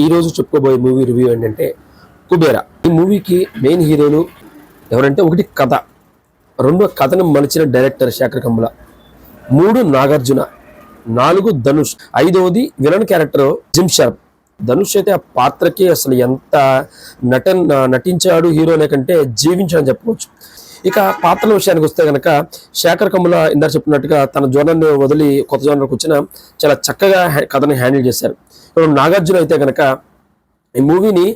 ఈ రోజు చెప్పుకోబోయే మూవీ రివ్యూ ఏంటంటే కుబేరా. ఈ మూవీకి మెయిన్ హీరోలు ఎవరంటే ఒకటి కథ. రెండో కథను మలిచిన డైరెక్టర్ శేఖర్ కమ్ముల. మూడు నాగార్జున. నాలుగు ధనుష్. ఐదవది villain character Jim Sarbh. Dhanush అయితే ఆ పాత్రకి అసలు ఎంత నటన్ నటించాడు హీరోనే కంటే జీవించాడని చెప్పుకోవచ్చు. ఇక పాత్రల విషయానికి వస్తే కనుక శేఖర్ కమ్ముల ఇందాక చెప్పినట్టుగా తన జోనర్ని వదిలి కొత్త జోనర్కి వచ్చిన చాలా చక్కగా కథని హ్యాండిల్ చేశారు. ఇప్పుడు నాగార్జున అయితే కనుక ఈ మూవీని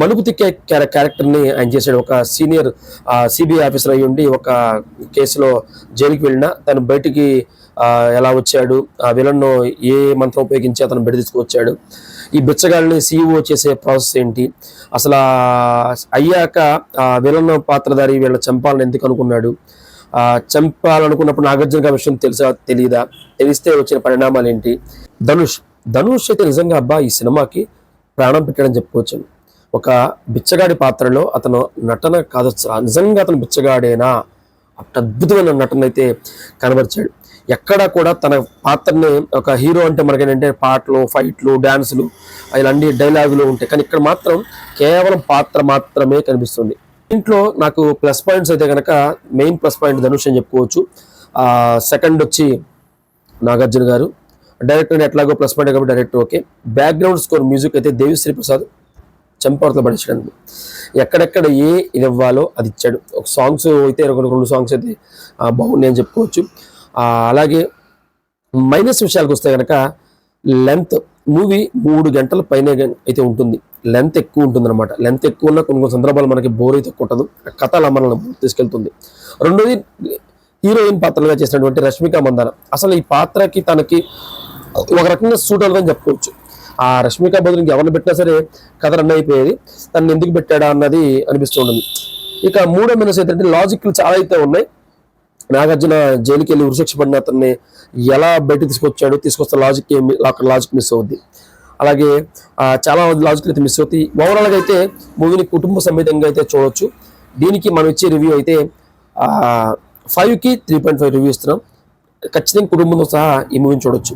మలుపు తిక్కే క్యారె- క్యారెక్టర్ని ఆయన చేశాడు. ఒక సీనియర్ సిబిఐ ఆఫీసర్ అయ్యి ఉండి ఒక కేసులో జైలుకి వెళ్ళిన తను బయటికి ఎలా వచ్చాడు? ఆ విలన్ను ఏ మంత్రం ఉపయోగించి అతను బయట తీసుకువచ్చాడు? ఈ బిచ్చగాళ్ళని సీఈఓ చేసే ప్రాసెస్ ఏంటి? అసలు అయ్యాక ఆ విలన్ పాత్రధారి వీళ్ళ చంపాలని ఎందుకు అనుకున్నాడు? చంపాలనుకున్నప్పుడు నాగార్జున ఆ విషయం తెలుసా? తెలియదా తెలిస్తే వచ్చిన పరిణామాలు ఏంటి? ధనుష్ ధనుష్ అయితే నిజంగా అబ్బా ఈ సినిమాకి ప్రాణం పెట్టాడని చెప్పుకోవచ్చు. ఒక బిచ్చగాడి పాత్రలో అతను నటన కాదొచ్చు నిజంగా అతను బిచ్చగాడేనా? అట్ట అద్భుతమైన నటన అయితే కనబరిచాడు. ఎక్కడ కూడా తన పాత్రని ఒక హీరో అంటే మనకేంటంటే పాటలు ఫైట్లు డ్యాన్సులు ఇలాంటి డైలాగులు ఉంటాయి. కానీ ఇక్కడ మాత్రం కేవలం పాత్ర మాత్రమే కనిపిస్తుంది. ఇంట్లో నాకు ప్లస్ పాయింట్స్ అయితే కనుక మెయిన్ ప్లస్ పాయింట్ ధనుష్ అని చెప్పుకోవచ్చు. సెకండ్ వచ్చి నాగార్జున గారు. డైరెక్టర్ ఎట్లాగో ప్లస్ పాయింట్ కాబట్టి director okay. Background score music అయితే దేవిశ్రీ ప్రసాద్ చంపవర్తలు పడించడానికి ఎక్కడెక్కడ ఏ ఇది ఇవ్వాలో అది ఇచ్చాడు. ఒక సాంగ్స్ అయితే రెండు రెండు సాంగ్స్ అయితే బాగున్నాయి అని చెప్పుకోవచ్చు. అలాగే మైనస్ విషయాలకు వస్తే కనుక లెంత్ మూవీ మూడు గంటల పైన అయితే ఉంటుంది. లెంత్ ఎక్కువ ఉంటుంది అనమాట లెంత్ ఎక్కువ ఉన్న కొన్ని కొన్ని సందర్భాలు మనకి బోర్ అయితే కొట్టదు. కథ అలా మనల్ని తీసుకెళ్తుంది. రెండోది హీరోయిన్ పాత్రలుగా చేసినటువంటి రష్మిక మందాన. అసలు ఈ పాత్రకి తనకి ఒక రకంగా సూట్ అవ్వదని చెప్పుకోవచ్చు. ఆ రష్మిక బదులు ఎవరిని పెట్టినా సరే కథ రన్ అయిపోయేది. తను ఎందుకు పెట్టాడా అన్నది అనిపిస్తూ ఉంటుంది. ఇక మూడో మినస్ ఏంటంటే లాజిక్లు చాలా అయితే ఉన్నాయి. నాగార్జున జైలుకి వెళ్ళి ఉరిశిక్ష పడిన అతన్ని ఎలా బయట తీసుకొచ్చాడు తీసుకొస్తే లాజిక్ ఏమి అక్కడ లాజిక్ మిస్ అవుద్ది. అలాగే చాలా చాలా లాజిక్ అయితే మిస్ అవుతాయి. ఓవరాల్గా అయితే మూవీని కుటుంబ సమేతంగా అయితే చూడొచ్చు. దీనికి మనం ఇచ్చే రివ్యూ అయితే ఫైవ్కి త్రీ పాయింట్ ఫైవ్ రివ్యూ ఇస్తున్నాం. ఖచ్చితంగా కుటుంబంతో సహా ఈ మూవీని చూడొచ్చు.